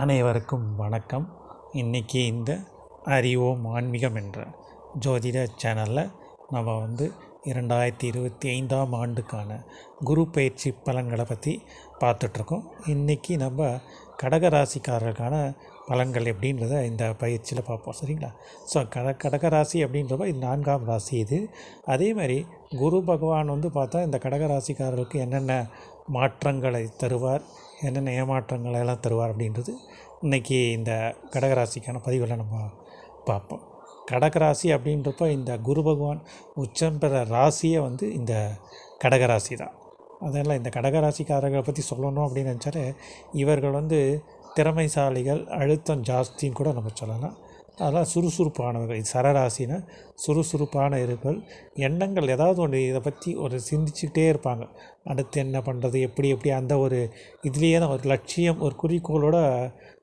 அனைவருக்கும் வணக்கம். இன்றைக்கி இந்த அறிவோம் ஆன்மீகம் என்ற ஜோதிட சேனலில் நம்ம வந்து இரண்டாயிரத்தி இருபத்தி ஐந்தாம் ஆண்டுக்கான குரு பயிற்சி பலன்களை பற்றி பார்த்துட்ருக்கோம். இன்றைக்கி நம்ம கடகராசிக்காரர்களுக்கான பலன்கள் எப்படின்றத இந்த பயிற்சியில் பார்ப்போம். சரிங்களா? ஸோ கட கடகராசி அப்படின்றப்ப இது நான்காம் ராசி இது. அதே மாதிரி குரு பகவான் வந்து பார்த்தா இந்த கடகராசிக்காரர்களுக்கு என்னென்ன மாற்றங்களை தருவார்? என்னென்ன ஏமாற்றங்களை எல்லாம் தருவார் அப்படின்றது இன்றைக்கி இந்த கடகராசிக்கான பதிவில் நம்ம பார்ப்போம். கடகராசி அப்படின்றப்ப இந்த குரு பகவான் உச்சம் பெற ராசியே வந்து இந்த கடகராசி தான். அதெல்லாம் இந்த கடகராசிக்காரர்களை பற்றி சொல்லணும் அப்படின்னு நினச்சாலே இவர்கள் வந்து திறமைசாலிகள் அழுத்தம் ஜாஸ்தின்னு கூட நம்ம சொல்லலாம். அதெல்லாம் சுறுசுறுப்பானவர்கள். சரராசினா சுறுசுறுப்பான இருப்பல். எண்ணங்கள் ஏதாவது ஒன்று இதை பற்றி ஒரு சிந்திச்சுக்கிட்டே இருப்பாங்க. அடுத்து என்ன பண்ணுறது எப்படி எப்படி அந்த ஒரு இதுலேயே தான் ஒரு லட்சியம் ஒரு குறிக்கோளோட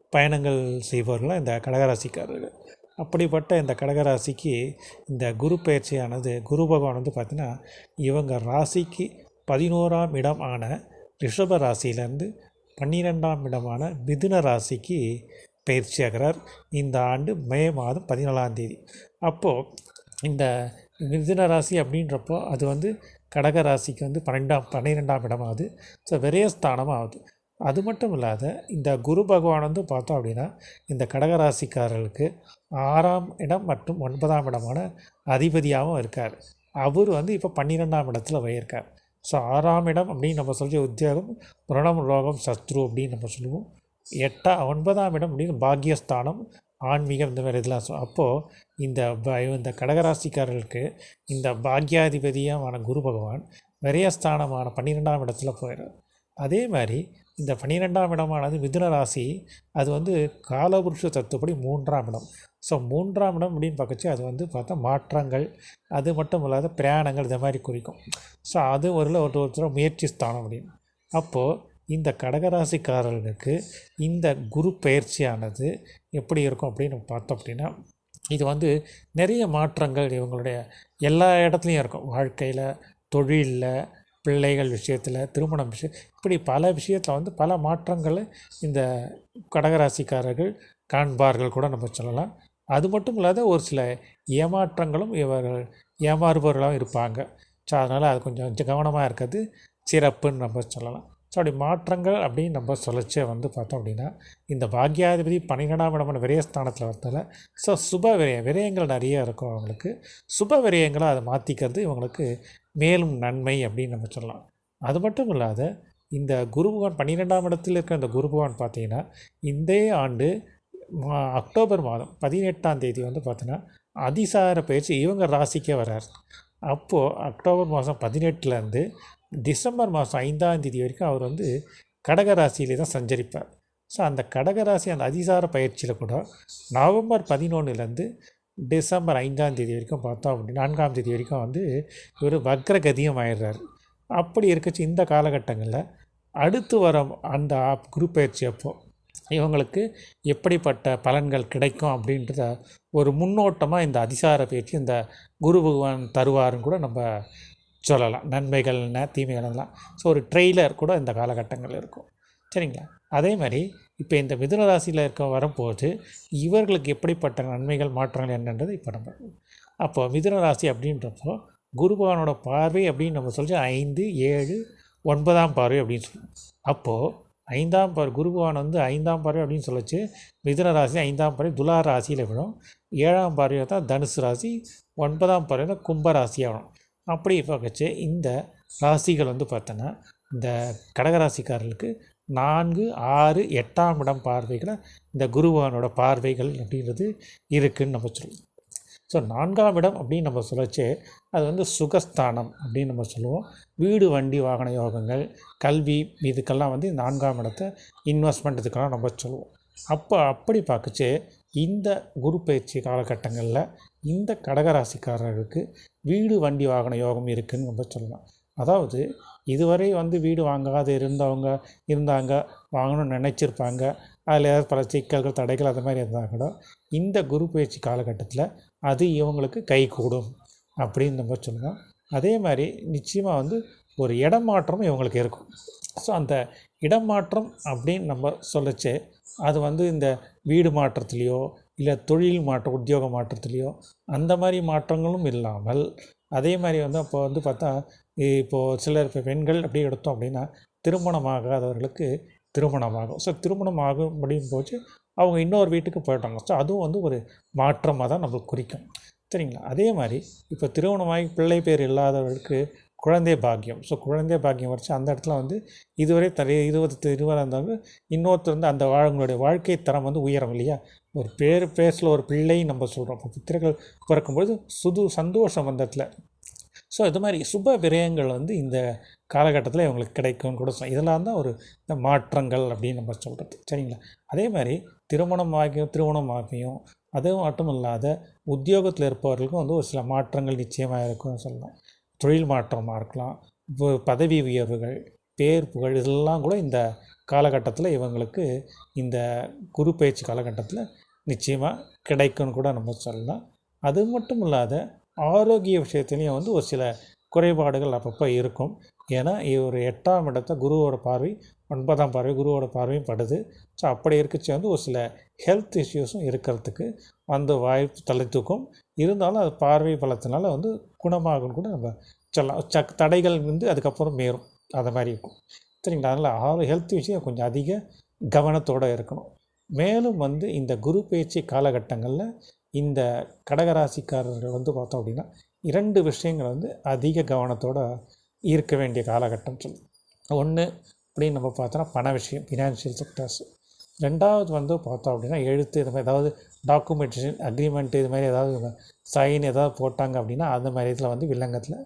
பயணங்கள் செய்பவர்கள் இந்த கடகராசிக்காரர்கள். அப்படிப்பட்ட இந்த கடகராசிக்கு இந்த குரு பயிற்சியானது குரு பகவான் வந்து பார்த்திங்கன்னா இவங்க ராசிக்கு பதினோராம் இடம் ஆன ரிஷப ராசியிலேருந்து பன்னிரெண்டாம் இடமான மிதுன ராசிக்கு பயிற்சியாகிறார். இந்த ஆண்டு மே மாதம் பதினாலாம் தேதி. அப்போது இந்த மிதுன ராசி அப்படின்றப்போ அது வந்து கடக ராசிக்கு வந்து பன்னெண்டாம் பன்னிரெண்டாம் இடமாகுது ஸோ விரயஸ்தானம் ஆகுது அது. மட்டும் இல்லாத இந்த குரு பகவான் வந்து பார்த்தோம் அப்படின்னா இந்த கடகராசிக்காரர்களுக்கு ஆறாம் இடம் மற்றும் ஒன்பதாம் இடமான அதிபதியாகவும் இருக்கார். அவர் வந்து இப்போ பன்னிரெண்டாம் இடத்துல போயிருக்கார். ஸோ ஆறாம் இடம் அப்படின்னு நம்ம சொல்கிற உத்தியோகம் ருணம் ரோகம் சத்ரு அப்படின்னு நம்ம சொல்லுவோம். எட்டா ஒன்பதாம் இடம் அப்படின்னு பாக்கியஸ்தானம் ஆன்மீகம் இந்த மாதிரி இதெல்லாம் சொல் அப்போது இந்த ப இந்த கடகராசிக்காரர்களுக்கு இந்த பாக்யாதிபதியான குரு பகவான் விரயஸ்தானமான பன்னிரெண்டாம் இடத்துல போயிடும் அதே மாதிரி இந்த பன்னிரெண்டாம் இடமானது மிதுன ராசி அது வந்து காலபுருஷ தத்துப்படி மூன்றாம் இடம். ஸோ மூன்றாம் இடம் அப்படின்னு பார்க்கச்சு அது வந்து பார்த்தா மாற்றங்கள் அது மட்டும் இல்லாத பிரயாணங்கள் இந்த மாதிரி குறிக்கும். ஸோ அது ஒரு ஒருத்தர் முயற்சி ஸ்தானம் அப்படின்னு. அப்போது இந்த கடகராசிக்காரர்களுக்கு இந்த குரு பயிற்சியானது எப்படி இருக்கும் அப்படின்னு பார்த்தோம் அப்படின்னா இது வந்து நிறைய மாற்றங்கள் இவங்களுடைய எல்லா இடத்துலையும் இருக்கும். வாழ்க்கையில் தொழிலில் பிள்ளைகள் விஷயத்தில் திருமணம் விஷயம் இப்படி பல விஷயத்தில் வந்து பல மாற்றங்களை இந்த கடகராசிக்காரர்கள் காண்பார்கள் கூட நம்ம சொல்லலாம். அது மட்டும் இல்லாத ஒரு சில ஏமாற்றங்களும் இவர்கள் ஏமாறுபவர்களாகவும் இருப்பாங்க. ஸோ அதனால் அது கொஞ்சம் கவனமாக இருக்கிறது சிறப்புன்னு நம்ம சொல்லலாம். ஸோ அப்படி மாற்றங்கள் அப்படின்னு நம்ம சொல்லிச்சே வந்து பார்த்தோம் அப்படின்னா இந்த பாக்யாதிபதி பன்னிரெண்டாம் இடமான விரயஸ்தானத்தில் வரதால ஸோ சுப விரயம் விரயங்கள் நிறைய இருக்கும் அவங்களுக்கு. சுப விரயங்களை அதை மாற்றிக்கிறது இவங்களுக்கு மேலும் நன்மை அப்படின்னு நம்ம சொல்லலாம். அது மட்டும் இல்லாத இந்த குருபகவான் பன்னிரெண்டாம் இடத்தில் இருக்கிற இந்த குருபகவான் பார்த்தீங்கன்னா இந்த ஆண்டு மா அக்டோபர் மாதம் பதினெட்டாம் தேதி வந்து பார்த்தீங்கன்னா அதிசார பயிற்சி இவங்க ராசிக்கே வர்றார் அப்போது அக்டோபர் மாதம் பதினெட்டுலேருந்து டிசம்பர் மாதம் ஐந்தாம் தேதி வரைக்கும் அவர் வந்து கடகராசியிலே தான் சஞ்சரிப்பார். ஸோ அந்த கடகராசி அந்த அதிசார பயிற்சியில் கூட நவம்பர் பதினொன்றுலேருந்து டிசம்பர் ஐந்தாம் தேதி வரைக்கும் பார்த்தோம் அப்படின்னு நான்காம் தேதி வரைக்கும் வந்து இவர் வக்ரகதியம் ஆயிடுறாரு. அப்படி இருக்கச்சு இந்த காலகட்டங்களில் அடுத்து வர அந்த குரு பயிற்சி அப்போ இவங்களுக்கு எப்படிப்பட்ட பலன்கள் கிடைக்கும் அப்படின்றத ஒரு முன்னோட்டமாக இந்த அதிசார பயிற்சி இந்த குரு பகவான் தருவாருன்னு கூட நம்ம சொல்லலாம். நன்மைகள் என்ன தீமைகள் ஸோ ஒரு ட்ரெய்லர் கூட இந்த காலகட்டங்கள் இருக்கும். சரிங்களா? அதே மாதிரி இப்போ இந்த மிதுன ராசியில் இருக்க வரும்போது இவர்களுக்கு எப்படிப்பட்ட நன்மைகள் மாற்றங்கள் என்னன்றது இப்போ நம்ம அப்போது மிதுன ராசி அப்படின்றப்போ குருபகவானோட பார்வை அப்படின்னு நம்ம சொல்லி ஐந்து ஏழு ஒன்பதாம் பார்வை அப்படின்னு சொல்லுவோம் அப்போது ஐந்தாம் பார்வை குருபகவான் வந்து ஐந்தாம் பார்வை அப்படின்னு சொல்லிச்சு மிதுன ராசி ஐந்தாம் பார்வை துலா ராசியில் விடும் ஏழாம் பார்வையை தான் தனுசு ராசி ஒன்பதாம் பார்வை தான் கும்ப ராசியாக வரும். அப்படி பார்க்கச்சு இந்த ராசிகள் வந்து பார்த்தோன்னா இந்த கடகராசிக்காரர்களுக்கு நான்கு ஆறு எட்டாம் இடம் பார்வைகளை இந்த குருவானோட பார்வைகள் அப்படின்றது இருக்குதுன்னு நம்ம சொல்லுவோம். ஸோ நான்காம் இடம் அப்படின்னு நம்ம சொல்லச்சு அது வந்து சுகஸ்தானம் அப்படின்னு நம்ம சொல்லுவோம். வீடு வண்டி வாகன யோகங்கள் கல்வி இதுக்கெல்லாம் வந்து நான்காம் இடத்தை இன்வெஸ்ட்மெண்ட் இதுக்கெல்லாம் நம்ம சொல்லுவோம். அப்போ அப்படி பார்க்கச்சு இந்த குரு பயிற்சி காலகட்டங்களில் இந்த கடகராசிக்காரர்களுக்கு வீடு வண்டி வாகன யோகம் இருக்குதுன்னு நம்ம சொல்லலாம். அதாவது இதுவரை வந்து வீடு வாங்காத இருந்தவங்க இருந்தாங்க வாங்கணும்னு நினச்சிருப்பாங்க அதில் ஏதாவது பல சிக்கல்கள் தடைகள் அது மாதிரி இருந்தால் கூட இந்த குரு பயிற்சி காலகட்டத்தில் அது இவங்களுக்கு கை கூடும் அப்படின்னு நம்ம சொல்லலாம். அதே மாதிரி நிச்சயமாக வந்து ஒரு இடமாற்றமும் இவங்களுக்கு இருக்கும். ஸோ அந்த இடமாற்றம் அப்படின்னு நம்ம சொல்லச்சு அது வந்து இந்த வீடு மாற்றத்துலேயோ இல்லை தொழில் மாற்றம் உத்தியோக மாற்றத்துலேயோ அந்த மாதிரி மாற்றங்களும் இல்லாமல் அதே மாதிரி வந்து அப்போ வந்து பார்த்தா இப்போது சிலர் இப்போ பெண்கள் அப்படி எடுத்தோம் அப்படின்னா திருமணமாகாதவர்களுக்கு திருமணமாகும். ஸோ திருமணம் ஆகும் அப்படின்னு போச்சு அவங்க இன்னொரு வீட்டுக்கு போயிட்டாங்க ஸோ அதுவும் வந்து ஒரு மாற்றமாக தான் நம்மளுக்கு குறிக்கும். சரிங்களா? அதே மாதிரி இப்போ திருமணமாகி பிள்ளை பேர் இல்லாதவர்களுக்கு குழந்தை பாக்கியம். ஸோ குழந்தை பாக்கியம் வரைச்சு அந்த இடத்துல வந்து இதுவரை தலை இருபது இருவராக இருந்தாலும் இன்னொருத்தர் வந்து அந்த அவங்களுடைய வாழ்க்கை தரம் வந்து உயரும் இல்லையா? ஒரு பேர் பேசல ஒரு பிள்ளை நம்ம சொல்கிறோம் இப்போ புத்திரர்கள் பிறக்கும்போது சுது சந்தோஷம் அந்த இடத்துல. ஸோ இது மாதிரி சுப விரயங்கள் வந்து இந்த காலகட்டத்தில் இவங்களுக்கு கிடைக்கும்னு கூட சொல்லலாம். இதெல்லாம் தான் ஒரு இந்த மாற்றங்கள் அப்படின்னு நம்ம சொல்கிறது சரிங்களா? அதே மாதிரி திருமணம் ஆகியும் திருமணம் ஆகியும் அது மட்டும் இல்லாத உத்தியோகத்தில் இருப்பவர்களுக்கும் வந்து ஒரு சில மாற்றங்கள் நிச்சயமாக இருக்கும்னு சொல்லலாம். தொழில் மாற்றமாக இருக்கலாம் இப்போ பதவி உயர்வுகள் பேர் புகழ் இதெல்லாம் கூட இந்த காலகட்டத்தில் இவங்களுக்கு இந்த குரு பயிற்சி காலகட்டத்தில் நிச்சயமாக கிடைக்கும்னு கூட நம்ம சொல்லலாம். அது மட்டும் இல்லாத ஆரோக்கிய விஷயத்துலேயும் வந்து ஒரு சில குறைபாடுகள் அப்பப்போ இருக்கும். ஏன்னா ஒரு எட்டாம் இடத்த குருவோட பார்வை ஒன்பதாம் பார்வை குருவோட பார்வையும் படுது. ஸோ அப்படி இருக்கச்சு வந்து ஒரு சில ஹெல்த் இஷ்யூஸும் இருக்கிறதுக்கு அந்த வாய்ப்பு தலை தூக்கும் இருந்தாலும் அது பார்வை பலத்தினால வந்து குணமாகும் கூட நம்ம சொல்லலாம். சக் தடைகள் வந்து அதுக்கப்புறம் மேறும். அதை மாதிரி இருக்கும். சரிங்களா? அதனால் ஆறு ஹெல்த் விஷயம் கொஞ்சம் அதிக கவனத்தோடு இருக்கணும். மேலும் வந்து இந்த குரு பயிற்சி காலகட்டங்களில் இந்த கடகராசிக்காரர்கள் வந்து பார்த்தோம் அப்படின்னா இரண்டு விஷயங்கள் வந்து அதிக கவனத்தோடு இருக்க வேண்டிய காலகட்டம் சொல்லு ஒன்று அப்படின்னு நம்ம பார்த்தோன்னா பண விஷயம் ஃபினான்ஷியல் செக்டர்ஸ் ரெண்டாவது வந்து பார்த்தோம் அப்படின்னா எழுத்து இது மாதிரி ஏதாவது டாக்குமெண்டேஷன் அக்ரிமெண்ட் இது மாதிரி ஏதாவது சைன் ஏதாவது போட்டாங்க அப்படின்னா அந்த மாதிரி இதில் வந்து வில்லங்கத்தில்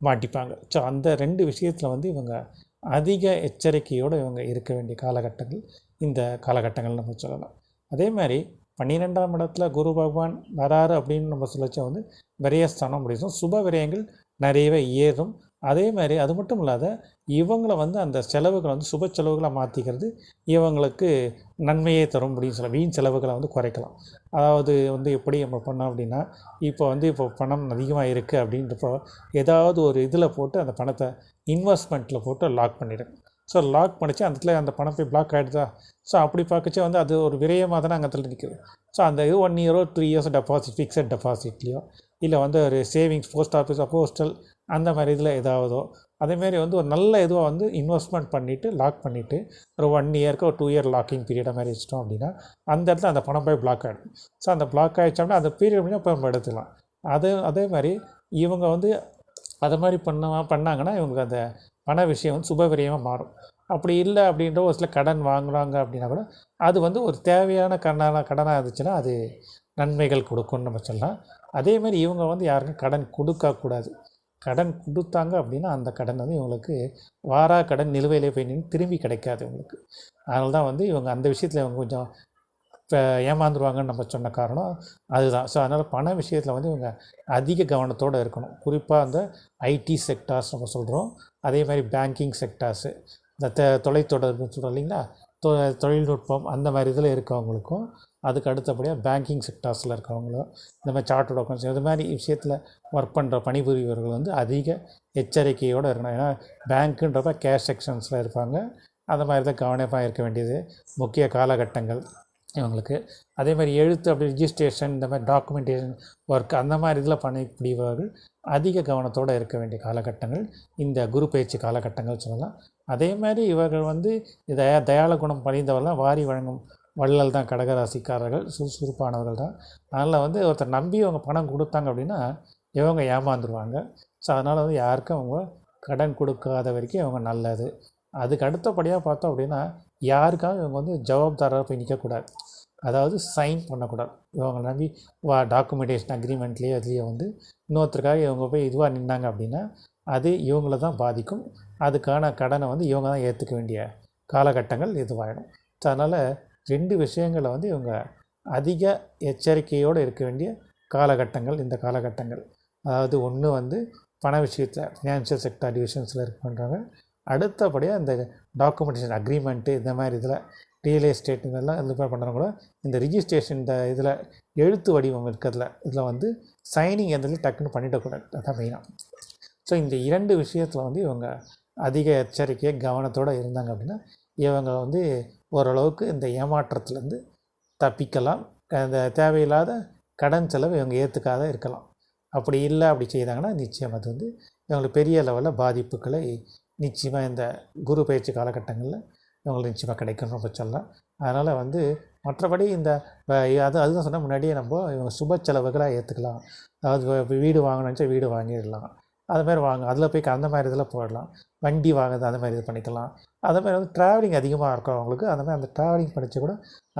மாட்டிப்பாங்க. ஸோ அந்த ரெண்டு விஷயத்தில் வந்து இவங்க அதிக எச்சரிக்கையோடு இவங்க இருக்க வேண்டிய காலகட்டங்கள் இந்த காலகட்டங்கள் நம்ம சொல்லலாம். அதே மாதிரி பன்னிரெண்டாம் இடத்துல குரு பகவான் வராரு அப்படின்னு நம்ம சொல்லச்ச வந்து விரயஸ்தானம் முடியும் சுப விரயங்கள் நிறையவே ஏறும். அதே மாதிரி அது மட்டும் இல்லாத இவங்களை வந்து அந்த செலவுகளை வந்து சுப செலவுகளை மாற்றிக்கிறது இவங்களுக்கு நன்மையே தரும் அப்படின்னு சொல்ல வீண் செலவுகளை வந்து குறைக்கலாம். அதாவது வந்து எப்படி நம்ம பண்ணோம் அப்படின்னா இப்போ வந்து இப்போ பணம் அதிகமாக இருக்குது அப்படின்றப்போ ஏதாவது ஒரு இதில் போட்டு அந்த பணத்தை இன்வெஸ்ட்மெண்ட்டில் போட்டு லாக் பண்ணிடுங்க ஸோ லாக் பண்ணிச்சு அந்த இடத்துல அந்த பணம் போய் பிளாக் ஆகிடுதா ஸோ அப்படி பார்க்கச்சே வந்து அது ஒரு விரயமாக தானே அங்கே இடத்துல நிற்குது ஸோ அந்த இது ஒன் இயரோ த்ரீ இயர்ஸ் டெபாசிட் ஃபிக்ஸட் டெபாசிட்லேயோ இல்லை வந்து ஒரு சேவிங்ஸ் போஸ்ட் ஆஃபீஸ் போஸ்டல் அந்த மாதிரி இதில் ஏதாவதோ அதேமாரி வந்து ஒரு நல்ல இதுவாக வந்து இன்வெஸ்ட்மெண்ட் பண்ணிவிட்டு லாக் பண்ணிவிட்டு ஒரு ஒன் இயருக்கு ஒரு டூ இயர் லாக்கிங் பீரியடாக மாதிரி வச்சிட்டோம் அப்படின்னா அந்த இடத்துல அந்த பணம் போய் பிளாக் ஆகிடும் ஸோ அந்த பிளாக் ஆகிடுச்சோம்னா அந்த பீரியட் பண்ணி அப்போ நம்ம எடுத்துக்கலாம். அதே அதே மாதிரி இவங்க வந்து அதை மாதிரி பண்ண பண்ணாங்கன்னா இவங்களுக்கு அந்த பண விஷயம் வந்து சுபவிரியமாக மாறும். அப்படி இல்லை அப்படின்ற ஒரு சில கடன் வாங்குறாங்க அப்படின்னா கூட அது வந்து ஒரு தேவையான கடனாக கடனாக இருந்துச்சுன்னா அது நன்மைகள் கொடுக்கும்னு நம்ம சொல்லலாம். அதேமாதிரி இவங்க வந்து யாருக்கும் கடன் கொடுக்கக்கூடாது. கடன் கொடுத்தாங்க அப்படின்னா அந்த கடன் வந்து இவங்களுக்கு வாரா கடன் நிலுவையிலே போய் நின்று திரும்பி கிடைக்காது இவங்களுக்கு. அதனால தான் வந்து இவங்க அந்த விஷயத்தில் இவங்க கொஞ்சம் இப்போ ஏமாந்துருவாங்கன்னு நம்ம சொன்ன காரணம் அதுதான். ஸோ அதனால் பண விஷயத்தில் வந்து இவங்க அதிக கவனத்தோடு இருக்கணும். குறிப்பாக அந்த ஐடி செக்டார்ஸ் நம்ம சொல்கிறோம் அதே மாதிரி பேங்கிங் செக்டார்ஸு இந்த த தொலைத்தொடர்பு சொல்கிறோம் இல்லைங்களா? தொ தொழில்நுட்பம் அந்த மாதிரி இதில் இருக்கவங்களுக்கும் அதுக்கு அடுத்தபடியாக பேங்கிங் செக்டார்ஸில் இருக்கிறவங்களோ இந்த மாதிரி சார்ட்டட் அக்கௌண்ட்ஸ் இது மாதிரி விஷயத்தில் ஒர்க் பண்ணுற பணிபுரியவர்கள் வந்து அதிக எச்சரிக்கையோடு இருக்கணும். ஏன்னா பேங்க்குன்றப்ப கேஷ் செக்ஷன்ஸில் இருப்பாங்க. அந்த மாதிரி தான் கவனமாக இருக்க வேண்டியது. முக்கிய காலகட்டங்கள் இவங்களுக்கு. அதே மாதிரி எழுத்து அப்படி ரிஜிஸ்ட்ரேஷன் இந்த மாதிரி டாக்குமெண்டேஷன் ஒர்க் அந்த மாதிரி இதில் பண்ணக்கூடியவர்கள் அதிக கவனத்தோடு இருக்க வேண்டிய காலகட்டங்கள். இந்த குரு பயிற்சி காலகட்டங்கள் சொல்லலாம். அதே மாதிரி இவர்கள் வந்து தயா தயால குணம் பணிந்தவர்கள் வாரி வழங்கும் வள்ளல் தான் கடகராசிக்காரர்கள் சுறுசுறுப்பானவர்கள் தான். அதனால் வந்து ஒருத்தர் நம்பி அவங்க பணம் கொடுத்தாங்க அப்படின்னா இவங்க ஏமாந்துருவாங்க. ஸோ அதனால் வந்து யாருக்கும் அவங்க கடன் கொடுக்காத வரைக்கும் இவங்க நல்லது. அதுக்கு அடுத்தபடியாக பார்த்தோம் அப்படின்னா யாருக்காக இவங்க வந்து ஜவாப்தாராக போய் நிற்கக்கூடாது அதாவது சைன் பண்ணக்கூடாது. இவங்க நம்பி வா டாக்குமெண்டேஷன் அக்ரிமெண்ட்லேயே அதுலேயே வந்து இன்னொருத்தருக்காக இவங்க போய் இதுவாக நின்னாங்க அப்படின்னா அது இவங்கள தான் பாதிக்கும். அதுக்கான கடனை வந்து இவங்க தான் ஏற்றுக்க வேண்டிய காலகட்டங்கள் இதுவாகிடும் ஸோ அதனால் ரெண்டு விஷயங்களை வந்து இவங்க அதிக எச்சரிக்கையோடு இருக்க வேண்டிய காலகட்டங்கள் இந்த காலகட்டங்கள். அதாவது ஒன்று வந்து பண விஷயத்தில் ஃபினான்ஷியல் செக்டர் டிவிஷன்ஸில் இருக்க பண்ணுறாங்க அடுத்தபடியாக இந்த டாக்குமெண்டேஷன் அக்ரிமெண்ட்டு இந்த மாதிரி இதில் ரியல் எஸ்டேட் இதெல்லாம் இது பண்ணுறவங்க கூட இந்த ரிஜிஸ்ட்ரேஷன் இந்த இதில் எழுத்து வடிவம் இருக்கிறதுல இதில் வந்து சைனிங் எதுலையும் டக்குன்னு பண்ணிடக்கூடாது. அதான் மெயினாக ஸோ இந்த இரண்டு விஷயத்தில் வந்து இவங்க அதிக எச்சரிக்கையை கவனத்தோடு இருந்தாங்க அப்படின்னா இவங்க வந்து ஓரளவுக்கு இந்த ஏமாற்றத்துலேருந்து தப்பிக்கலாம். அந்த தேவையில்லாத கடன் செலவு இவங்க ஏற்றுக்காத இருக்கலாம். அப்படி இல்லை அப்படி செய்தாங்கன்னா நிச்சயம் அது வந்து இவங்களுக்கு பெரிய லெவலில் பாதிப்புகளை நிச்சயமாக இந்த குரு பயிற்சி காலகட்டங்களில் இவங்களுக்கு நிச்சயமாக கிடைக்கும் ரொம்ப சொல்லலாம். அதனால் வந்து மற்றபடி இந்த அது அதுதான் சொன்ன முன்னாடியே நம்ம இவங்க சுப செலவுகளாக ஏற்றுக்கலாம் அதாவது வீடு வாங்கணும்னு வீடு வாங்கிடலாம். அது மாதிரி வாங்க அதில் போய் அந்த மாதிரி இதில் போடலாம். வண்டி வாங்குறது அந்த மாதிரி இது பண்ணிக்கலாம். அதே மாதிரி வந்து ட்ராவலிங் அதிகமாக இருக்கிறவங்களுக்கு அந்த மாதிரி அந்த ட்ராவலிங் படித்து கூட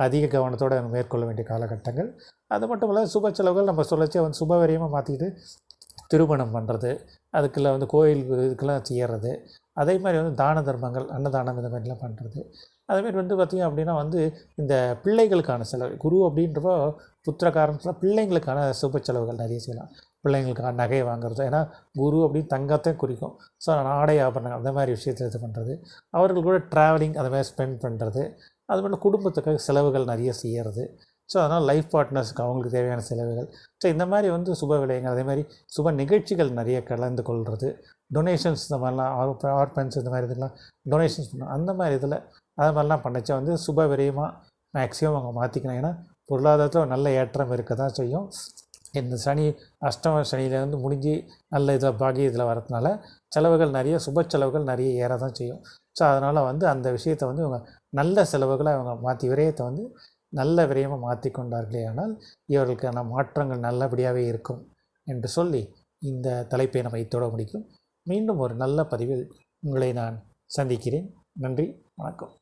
அதிக கவனத்தோடு அவங்க மேற்கொள்ள வேண்டிய காலகட்டங்கள். அது மட்டும் இல்லை சுப செலவுகள் நம்ம சொல்லச்சு வந்து சுபவரியமாக மாற்றிக்கிட்டு திருமணம் பண்ணுறது அதுக்குள்ள வந்து கோயில் இதுக்கெல்லாம் செய்யறது அதே மாதிரி வந்து தான தர்மங்கள் அன்னதானம் இந்த மாதிரிலாம் பண்ணுறது அதேமாரி வந்து பார்த்திங்க அப்படின்னா வந்து இந்த பிள்ளைகளுக்கான செலவு குரு அப்படின்றப்போ புத்திரக்காரன் பிள்ளைங்களுக்கான சுப செலவுகள் நிறைய செய்யலாம். பிள்ளைங்களுக்கு நகை வாங்குறது. ஏன்னா குரு அப்படின்னு தங்கத்தை குறிக்கும். ஸோ ஆடை ஆபரணங்கள் அந்த மாதிரி விஷயத்தில் இது பண்ணுறது அவர்கள் கூட ட்ராவலிங் அந்த மாதிரி ஸ்பெண்ட் பண்ணுறது அது மட்டும் குடும்பத்துக்காக செலவுகள் நிறைய செய்கிறது ஸோ அதனால் லைஃப் பார்ட்னர்ஸுக்கு அவங்களுக்கு தேவையான செலவுகள். ஸோ இந்த மாதிரி வந்து சுப விலையங்கள் அதே மாதிரி சுப நிகழ்ச்சிகள் நிறைய கலந்து கொள்வது டொனேஷன்ஸ் இந்த மாதிரிலாம் ஆர் ஆர்பன்ஸ் இந்த மாதிரி இதெல்லாம் டொனேஷன்ஸ் பண்ணும் அந்த மாதிரி இதில் அது மாதிரிலாம் பண்ணச்சா வந்து சுப விரயமாக மேக்ஸிமம் அவங்க மாற்றிக்கணும் ஏன்னா பொருளாதாரத்தில் ஒரு நல்ல ஏற்றம் இருக்க தான் செய்யும். இந்த சனி அஷ்டம சனியிலேருந்து முடிஞ்சு நல்ல இதில் பாகி இதில் வரதுனால செலவுகள் நிறைய சுப செலவுகள் நிறைய ஏற தான் செய்யும். ஸோ அதனால் வந்து அந்த விஷயத்தை வந்து இவங்க நல்ல செலவுகளை அவங்க மாற்றி விரயத்தை வந்து நல்ல விரயமாக மாற்றி கொண்டார்களே ஆனால் இவர்களுக்கான மாற்றங்கள் நல்லபடியாகவே இருக்கும் என்று சொல்லி இந்த தலைப்பை நம்ம இத்தோட முடிக்கும். மீண்டும் ஒரு நல்ல பதிவில் உங்களை நான் சந்திக்கிறேன். நன்றி வணக்கம்.